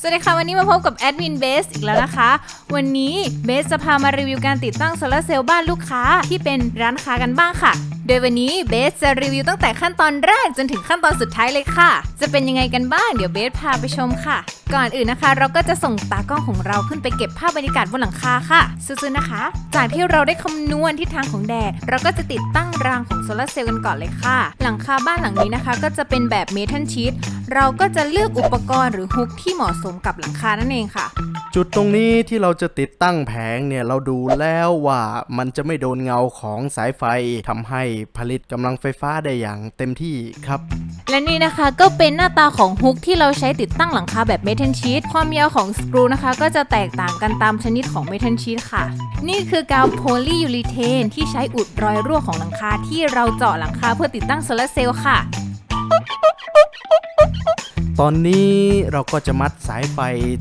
สวัสดีค่ะ วันนี้มาพบกับแอดมินเบสอีกแล้วนะคะ วันนี้เบสจะพามารีวิวการติดตั้งโซลาร์เซลล์บ้านลูกค้าที่เป็นร้านค้ากันบ้างค่ะ โดยวันนี้เบสจะรีวิวตั้งแต่ขั้นตอนแรกจนถึงขั้นตอนสุดท้ายเลยค่ะ จะเป็นยังไงกันบ้างเดี๋ยวเบสพาไปชมค่ะ ก่อนอื่นนะคะ เราก็จะส่งตากล้องของเราขึ้นไปเก็บภาพบรรยากาศบนหลังคาค่ะซื่อๆนะคะ จากที่เราได้คำนวณทิศทางของแดดเราก็จะติดตั้งรางของโซลาร์เซลล์กันก่อนเลยค่ะ หลังคาบ้านหลังนี้นะคะ ก็จะเป็นแบบเมทัลชีต เราก็จะเลือกอุปกรณ์หรือฮุกที่เหมาะสมกับหลังคานั่นเองค่ะ จุดตรงนี้ที่เราจะติดตั้งแผงเนี่ยเราดูแล้วว่ามันจะไม่โดนเงาของสายไฟทำให้ผลิตกำลังไฟฟ้าได้อย่างเต็มที่ครับ และนี่นะคะก็เป็นหน้าตาของฮุกที่เราใช้ติดตั้งหลังคาแบบเมทัลชีตความยาวของสกรูนะคะ ก็จะแตกต่างกันตามชนิดของเมทัลชีตค่ะ นี่คือกาวโพลียูริเทนที่ใช้อุดรอยรั่วของหลังคาที่เราเจาะหลังคาเพื่อติดตั้งโซลาร์เซลล์ค่ะ ตอนนี้เราก็จะมัดสายไฟ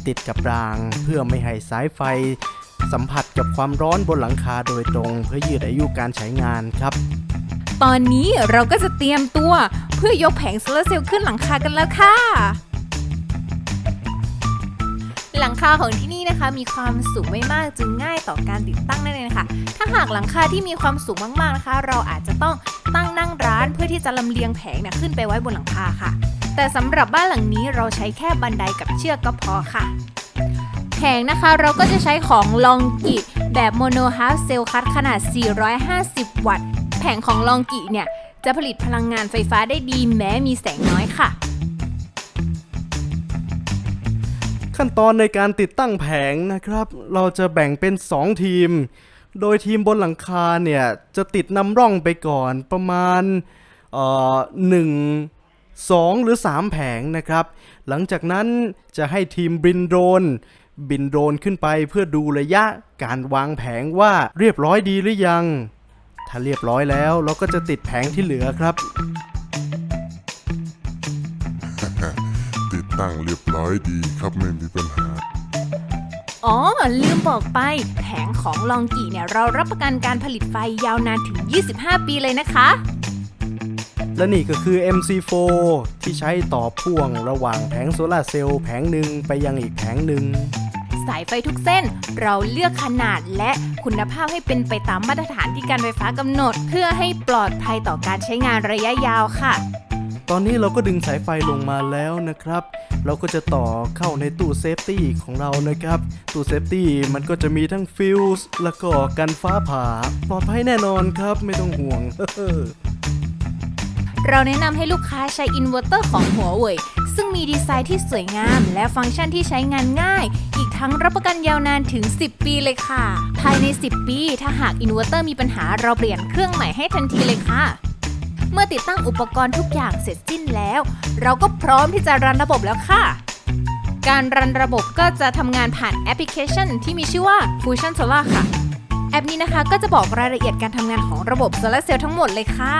ติดกับราง เพื่อไม่ให้สายไฟสัมผัสกับความร้อนบนหลังคาโดยตรง เพื่อยืดอายุการใช้งานครับ ตอนนี้เราก็จะเตรียมตัวเพื่อยกแผงโซลาร์เซลล์ขึ้นหลังคากันแล้วค่ะ หลังคาของที่นี่นะคะมีความสูงไม่มากจึงง่ายต่อการติดตั้งนั่นเองค่ะ ถ้าหากหลังคาที่มีความสูงมากๆนะคะ เราอาจจะต้องตั้งนั่งร้านเพื่อที่จะลำเลียงแผงเนี่ยขึ้นไปไว้บนหลังคาค่ะ แต่สำหรับบ้านหลังนี้เราใช้แค่บันไดกับเชือกก็พอค่ะแผงนะคะเราก็จะใช้ของลองกิแบบโมโนฮาร์เซลคัตขนาด 450 วัตต์ แผงของลองกิเนี่ยจะผลิตพลังงานไฟฟ้าได้ดีแม้มีแสงน้อยค่ะ ขั้นตอนในการติดตั้งแผงนะครับ เราจะแบ่งเป็น 2 ทีม โดยทีมบนหลังคาเนี่ย จะติดนำร่องไปก่อนประมาณเอ่อหนึ่งสองหรือ 3 แผงนะครับ หลังจากนั้นจะให้ทีมบินโดรนบินโดรนขึ้นไปเพื่อดูระยะการวางแผงว่าเรียบร้อยดีหรือยัง ถ้าเรียบร้อยแล้วเราก็จะติดแผงที่เหลือครับ ติดตั้งเรียบร้อยดีครับไม่มีปัญหา อ๋อ ลืมบอกไป แผงของลองกิเนี่ยเรารับประกันการผลิตไฟยาวนานถึง 25 ปีเลยนะคะ และนี่ก็คือ MC4 ที่ใช้ต่อพ่วงระหว่างแผงโซลาร์เซลล์แผงหนึ่งไปยังอีกแผงหนึ่งสายไฟทุกเส้น เราเลือกขนาดและคุณภาพให้เป็นไปตามมาตรฐานที่การไฟฟ้ากำหนด เพื่อให้ปลอดภัยต่อการใช้งานระยะยาวค่ะ ตอนนี้เราก็ดึงสายไฟลงมาแล้วนะครับ เราก็จะต่อเข้าในตู้เซฟตี้ของเรานะครับ ตู้เซฟตี้มันก็จะมีทั้งฟิวส์แล้วก็กันฟ้าผ่าปลอดภัยแน่นอนครับไม่ต้องห่วง เราแนะนำให้ลูกค้าใช้อินเวอร์เตอร์ของหัวเว่ยซึ่งมีดีไซน์ที่สวยงาม และฟังก์ชันที่ใช้งานง่าย อีกทั้งรับประกันยาวนานถึง 10 ปีเลยค่ะ ภายใน 10 ปี ถ้าหากอินเวอร์เตอร์มีปัญหาเราเปลี่ยนเครื่องใหม่ให้ทันทีเลยค่ะ เมื่อติดตั้งอุปกรณ์ทุกอย่างเสร็จสิ้นแล้ว เราก็พร้อมที่จะรันระบบแล้วค่ะ การรันระบบก็จะทำงานผ่านแอปพลิเคชัน ที่มีชื่อว่า Fusion Solar ค่ะ แอปนี้นะคะก็จะบอกรายละเอียดการทำงานของระบบโซลาร์เซลล์ทั้งหมดเลยค่ะ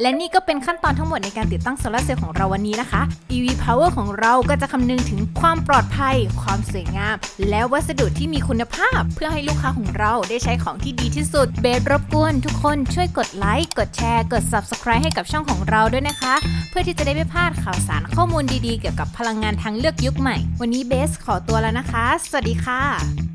และนี่ก็เป็นขั้นตอนทั้งหมดในการติดตั้งโซลาร์เซลล์ของเราวันนี้นะคะ EV Power ของเราก็จะคำนึงถึงความปลอดภัย ความสวยงาม และวัสดุที่มีคุณภาพ เพื่อให้ลูกค้าของเราได้ใช้ของที่ดีที่สุด เบสรบกวนทุกคนช่วยกดไลค์ กดแชร์ กด Subscribe ให้กับช่องของเราด้วยนะคะ เพื่อที่จะได้ไม่พลาดข่าวสารข้อมูลดีๆ เกี่ยวกับพลังงานทางเลือกยุคใหม่ วันนี้เบสขอตัวแล้วนะคะ สวัสดีค่ะ